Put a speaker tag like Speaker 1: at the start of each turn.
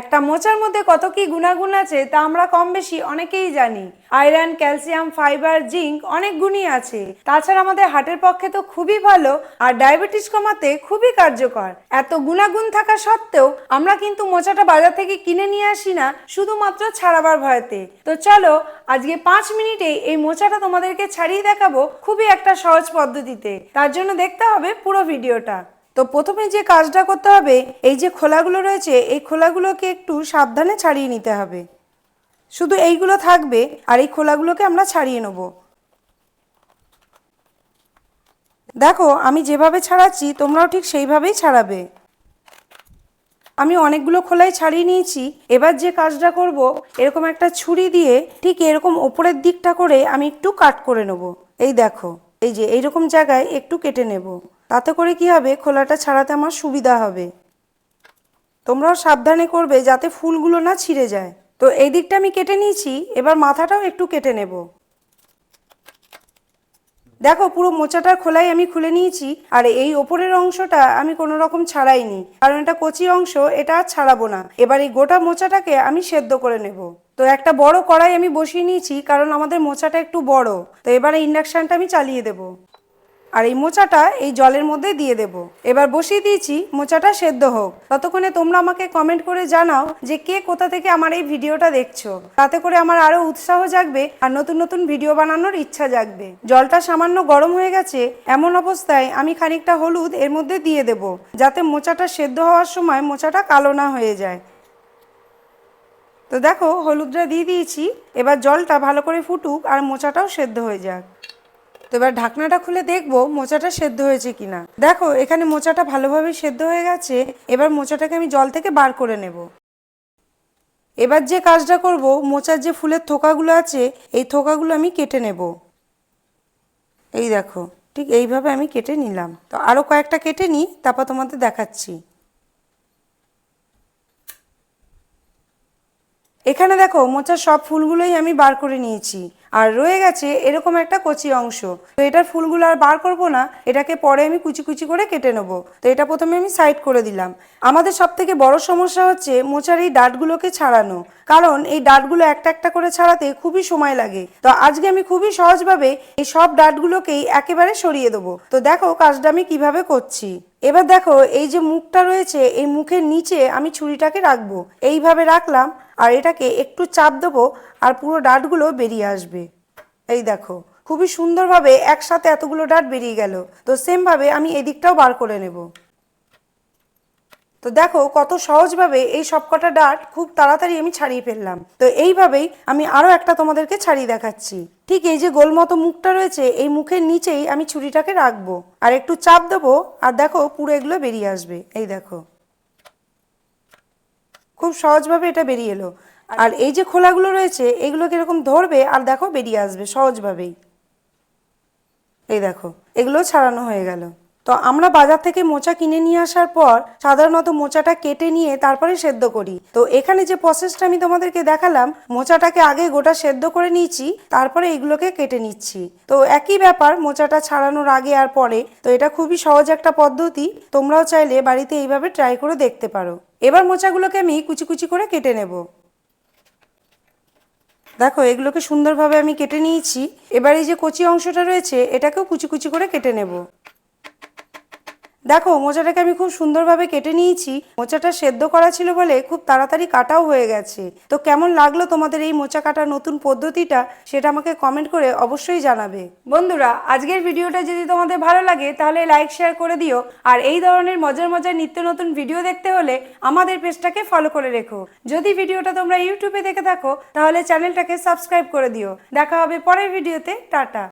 Speaker 1: একটা মোচার মধ্যে কত কি গুণাগুণ আছে তা আমরা কম বেশি অনেকেই জানি। আয়রন, ক্যালসিয়াম, ফাইবার, জিঙ্ক অনেক গুণই আছে। তাছাড়া আমাদের হার্টের পক্ষে তো খুবই ভালো আর ডায়াবেটিস কমাতে খুবই কার্যকর। এত গুণাগুণ থাকা সত্ত্বেও আমরা কিন্তু মোচাটা বাজার থেকে কিনে নিয়ে আসি না, শুধুমাত্র ছাড়াবার ভয়তে। তো চলো, আজকে পাঁচ মিনিটে এই মোচাটা তোমাদেরকে ছাড়িয়ে দেখাবো খুবই একটা সহজ পদ্ধতিতে। তার জন্য দেখতে হবে পুরো ভিডিওটা। তো প্রথমে যে কাজটা করতে হবে, এই যে খোলাগুলো রয়েছে, এই খোলাগুলোকে একটু সাবধানে ছাড়িয়ে নিতে হবে। শুধু এইগুলো থাকবে, আর এই খোলাগুলোকে আমরা ছাড়িয়ে নেব। দেখো, আমি যেভাবে ছাড়াচ্ছি, তোমরাও ঠিক সেইভাবেই ছাড়াবে। আমি অনেকগুলো খোলাই ছাড়িয়ে নিয়েছি। এবার যে কাজটা করব, এরকম একটা ছুরি দিয়ে ঠিক এরকম ওপরের দিকটা করে আমি একটু কাট করে নেব। এই দেখো, এই যে এইরকম জায়গায় একটু কেটে নেব। তাতে করে কি হবে? খোলাটা ছাড়াতে আমার সুবিধা হবে। তোমরাও সাবধানে করবে যাতে ফুলগুলো না ছিঁড়ে যায়। তো এই দিকটা আমি কেটে নিয়েছি, এবার মাথাটাও একটু কেটে নেব। দেখো, পুরো মোচাটার খোলাই আমি খুলে নিয়েছি, আর এই ওপরের অংশটা আমি কোনো রকম ছাড়াইনি। কারণ এটা কচি অংশ, এটা আর ছাড়াবো না। এবার এই গোটা মোচাটাকে আমি সেদ্ধ করে নেব। তো একটা বড় কড়াই আমি বসিয়ে নিয়েছি, কারণ আমাদের মোচাটা একটু বড়। তো এবার ইন্ডাকশানটা আমি চালিয়ে দেবো। আর এই মোচাটা এই জলের মধ্যে দিয়ে দেব। এবার বসিয়ে দিয়েছি, মোচাটা সেদ্ধ হোক। ততক্ষণে তোমরা আমাকে কমেন্ট করে জানাও যে কে কোথা থেকে আমার এই ভিডিওটা দেখছ। তাতে করে আমার আরও উৎসাহ জাগবে আর নতুন নতুন ভিডিও বানানোর ইচ্ছা জাগবে। জলটা সামান্য গরম হয়ে গেছে, এমন অবস্থায় আমি খানিকটা হলুদ এর মধ্যে দিয়ে দেব, যাতে মোচাটা সেদ্ধ হওয়ার সময় মোচাটা কালো না হয়ে যায়। তো দেখো, হলুদটা দিয়ে দিয়েছি। এবার জলটা ভালো করে ফুটুক আর মোচাটাও সেদ্ধ হয়ে যাক। তো এবার ঢাকনাটা খুলে দেখব মোচাটা সেদ্ধ হয়েছে কিনা। দেখো, এখানে মোচাটা ভালোভাবে সেদ্ধ হয়ে গেছে, এবার মোচাটাকে আমি জল থেকে বার করে নেব। এবার যে কাজটা করব, মোচার যে ফুলের থোকাগুলো আছে, এই থোকাগুলো আমি কেটে নেব। এই দেখো, ঠিক এইভাবে আমি কেটে নিলাম। তো আরও কয়েকটা কেটে নিই, তারপর তোমাদের দেখাচ্ছি। এখানে দেখো, মোচার সব ফুলগুলোই আমি বার করে নিয়েছি। আর রয়ে গেছে এরকম একটা কচি অংশ। তো এটার ফুলগুলো আর বার করব না, এটাকে পরে আমি কুচি কুচি করে কেটে নেব। তো এটা প্রথমে আমি সাইড করে দিলাম। আমাদের সব থেকে বড় সমস্যা হচ্ছে মোচার এই ডাটগুলোকে ছাড়ানো। কারণ এই ডাটগুলো একটা একটা করে ছাড়াতে খুবই সময় লাগে। তো আজকে আমি খুবই সহজভাবে এই সব ডাটগুলোকেই একেবারে সরিয়ে দেবো। তো দেখো কাজটা আমি কীভাবে করছি। এবার দেখো, এই যে মুখটা রয়েছে, এই মুখের নিচে আমি ছুরিটাকে রাখব। এইভাবে রাখলাম, আর এটাকে একটু চাপ দেবো, আর পুরো ডাটগুলো বেরিয়ে আসবে। এই দেখো, খুবই সুন্দরভাবে একসাথে এতগুলো ডাট বেরিয়ে গেল। তো সেমভাবে আমি এদিকটাও বার করে নেব। তো দেখো কত সহজভাবে এই সবকটা ডাট খুব তাড়াতাড়ি আমি ছাড়িয়ে ফেললাম। তো এইভাবেই আমি আরও একটা তোমাদেরকে ছাড়িয়ে দেখাচ্ছি। ঠিক এই যে গোল মতো মুখটা রয়েছে, এই মুখের নিচেই আমি ছুরিটাকে রাখব। আর একটু চাপ দেবো, আর দেখো পুরো এগুলো বেরিয়ে আসবে। এই দেখো। খুব সহজভাবে এটা বেরিয়ে এলো। আর এই যে খোলাগুলো রয়েছে, এগুলো কীরকম ধরবে, আর দেখো বেরিয়ে আসবে সহজভাবেই। এই দেখো, এগুলো ছাড়ানো হয়ে গেল। তো আমরা বাজার থেকে মোচা কিনে নিয়ে আসার পর সাধারণত মোচাটা কেটে নিয়ে তারপরে সেদ্ধ করি। তো এখানে যে প্রসেসটা আমি তোমাদেরকে দেখালাম, মোচাটাকে আগে গোটা সেদ্ধ করে নিয়েছি, তারপরে এগুলোকে কেটে নিচ্ছি। তো একই ব্যাপার, মোচাটা ছাড়ানোর আগে আর পরে। তো এটা খুবই সহজ একটা পদ্ধতি, তোমরাও চাইলে বাড়িতে এইভাবে ট্রাই করে দেখতে পারো। এবার মোচাগুলোকে আমি কুচি কুচি করে কেটে নেব। দেখো, এগুলোকে সুন্দরভাবে আমি কেটে নিয়েছি। এবার এই যে কচি অংশটা রয়েছে, এটাকেও কুচি কুচি করে কেটে নেব। দেখো, মোচাটাকে আমি খুব সুন্দরভাবে কেটে নিয়েছি। মোচাটা সেদ্ধ করা ছিল বলে খুব তাড়াতাড়ি কাটাও হয়ে গেছে। তো কেমন লাগল তোমাদের এই মোচা কাটার নতুন পদ্ধতিটা, সেটা আমাকে কমেন্ট করে অবশ্যই জানাবে। বন্ধুরা, আজকের ভিডিওটা যদি তোমাদের ভালো লাগে, তাহলে লাইক শেয়ার করে দিও। আর এই ধরনের মজার মজার নিত্য নতুন ভিডিও দেখতে হলে আমাদের পেজটাকে ফলো করে রেখো। যদি ভিডিওটা তোমরা ইউটিউবে দেখে থাকো, তাহলে চ্যানেলটাকে সাবস্ক্রাইব করে দিও। দেখা হবে পরের ভিডিওতে। টাটা।